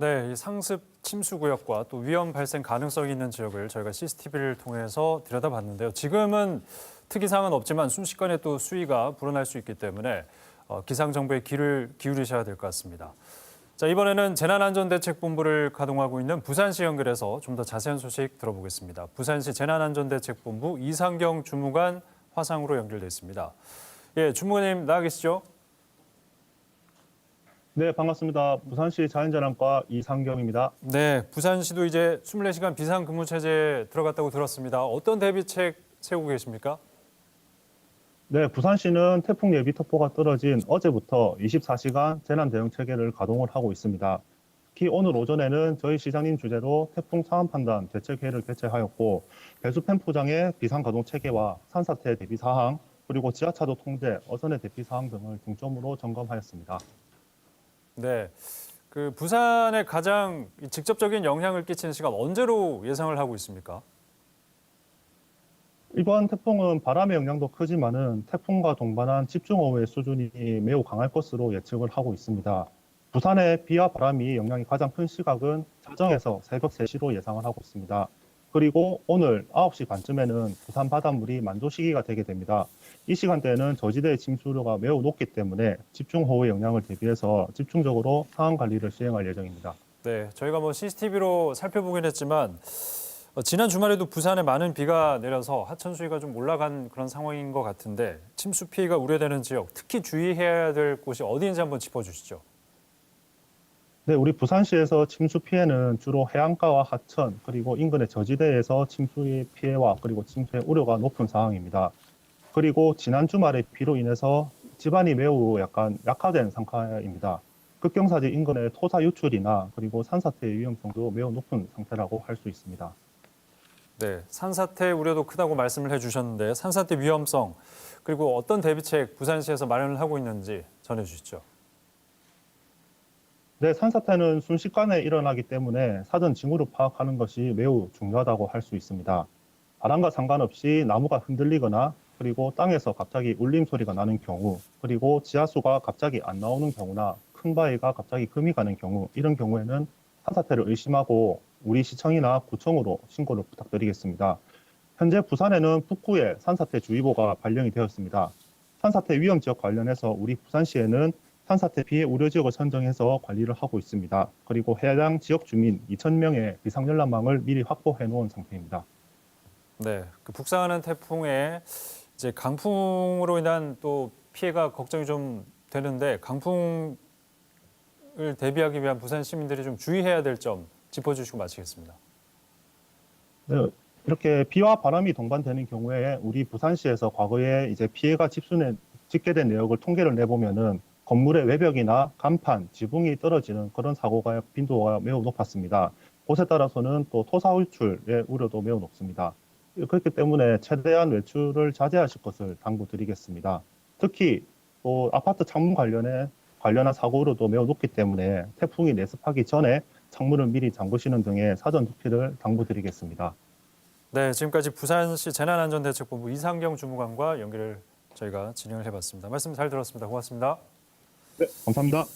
네, 이 상습 침수 구역과 또 위험 발생 가능성이 있는 지역을 저희가 CCTV를 통해서 들여다봤는데요. 지금은 특이 사항은 없지만 순식간에 또 수위가 불어날 수 있기 때문에 어, 기상 정보에 귀를 기울이셔야 될 것 같습니다. 자, 이번에는 재난안전대책본부를 가동하고 있는 부산시 연결해서 좀 더 자세한 소식 들어보겠습니다. 부산시 재난안전대책본부 이상경 주무관 화상으로 연결돼 있습니다. 예, 주무관님 나와 계시죠? 네, 반갑습니다. 부산시 자연재난과 이상경입니다. 네, 부산시도 이제 24시간 비상근무 체제에 들어갔다고 들었습니다. 어떤 대비책 세우고 계십니까? 네, 부산시는 태풍 예비 특보가 떨어진 어제부터 24시간 재난 대응 체계를 가동을 하고 있습니다. 특히 오늘 오전에는 저희 시장님 주재로 태풍 상황 판단 대책회의를 개최하였고 배수팬 포장의 비상 가동 체계와 산사태 대비 사항 그리고 지하차도 통제, 어선의 대피 사항 등을 중점으로 점검하였습니다. 네, 그 부산에 가장 이 직접적인 영향을 끼치는 시간 언제로 예상을 하고 있습니까? 이번 태풍은 바람의 영향도 크지만은 태풍과 동반한 집중호우의 수준이 매우 강할 것으로 예측을 하고 있습니다. 부산의 비와 바람이 영향이 가장 큰 시각은 자정에서 새벽 3시로 예상을 하고 있습니다. 그리고 오늘 9시 반쯤에는 부산 바닷물이 만조 시기가 되게 됩니다. 이 시간대에는 저지대의 침수류가 매우 높기 때문에 집중호우의 영향을 대비해서 집중적으로 상황 관리를 시행할 예정입니다. 네, 저희가 뭐 CCTV로 살펴보긴 했지만 어, 지난 주말에도 부산에 많은 비가 내려서 하천 수위가 좀 올라간 그런 상황인 것 같은데 침수 피해가 우려되는 지역, 특히 주의해야 될 곳이 어디인지 한번 짚어주시죠. 네, 우리 부산시에서 침수 피해는 주로 해안가와 하천 그리고 인근의 저지대에서 침수의 피해와 그리고 침수의 우려가 높은 상황입니다. 그리고 지난 주말에 비로 인해서 집안이 매우 약간 약화된 상태입니다. 급경사지 인근의 토사 유출이나 그리고 산사태의 위험성도 매우 높은 상태라고 할 수 있습니다. 네, 산사태 우려도 크다고 말씀을 해주셨는데 산사태 위험성 그리고 어떤 대비책 부산시에서 마련을 하고 있는지 전해주시죠. 네, 산사태는 순식간에 일어나기 때문에 사전 징후로 파악하는 것이 매우 중요하다고 할 수 있습니다. 바람과 상관없이 나무가 흔들리거나 그리고 땅에서 갑자기 울림 소리가 나는 경우, 그리고 지하수가 갑자기 안 나오는 경우나 큰 바위가 갑자기 금이 가는 경우, 이런 경우에는 산사태를 의심하고 우리 시청이나 구청으로 신고를 부탁드리겠습니다. 현재 부산에는 북구에 산사태 주의보가 발령이 되었습니다. 산사태 위험 지역 관련해서 우리 부산시에는 산사태 피해 우려 지역을 선정해서 관리를 하고 있습니다. 그리고 해당 지역 주민 2,000명의 비상연락망을 미리 확보해 놓은 상태입니다. 네, 그 북상하는 태풍에 이제 강풍으로 인한 또 피해가 걱정이 좀 되는데 강풍을 대비하기 위한 부산 시민들이 좀 주의해야 될 점 짚어주시고 마치겠습니다. 네, 이렇게 비와 바람이 동반되는 경우에 우리 부산시에서 과거에 이제 피해가 집순에 집계된 내역을 통계를 내보면은 건물의 외벽이나 간판, 지붕이 떨어지는 그런 사고가 빈도가 매우 높았습니다. 곳에 따라서는 또 토사 울출의 우려도 매우 높습니다. 그렇기 때문에 최대한 외출을 자제하실 것을 당부드리겠습니다. 특히 또 아파트 창문 관련해 관련한 사고 우려도 매우 높기 때문에 태풍이 내습하기 전에 창문을 미리 잠그시는 등의 사전 투피를 당부드리겠습니다. 네, 지금까지 부산시 재난안전대책본부 이상경 주무관과 연결을 저희가 진행을 해봤습니다. 말씀 잘 들었습니다. 고맙습니다. 네, 감사합니다.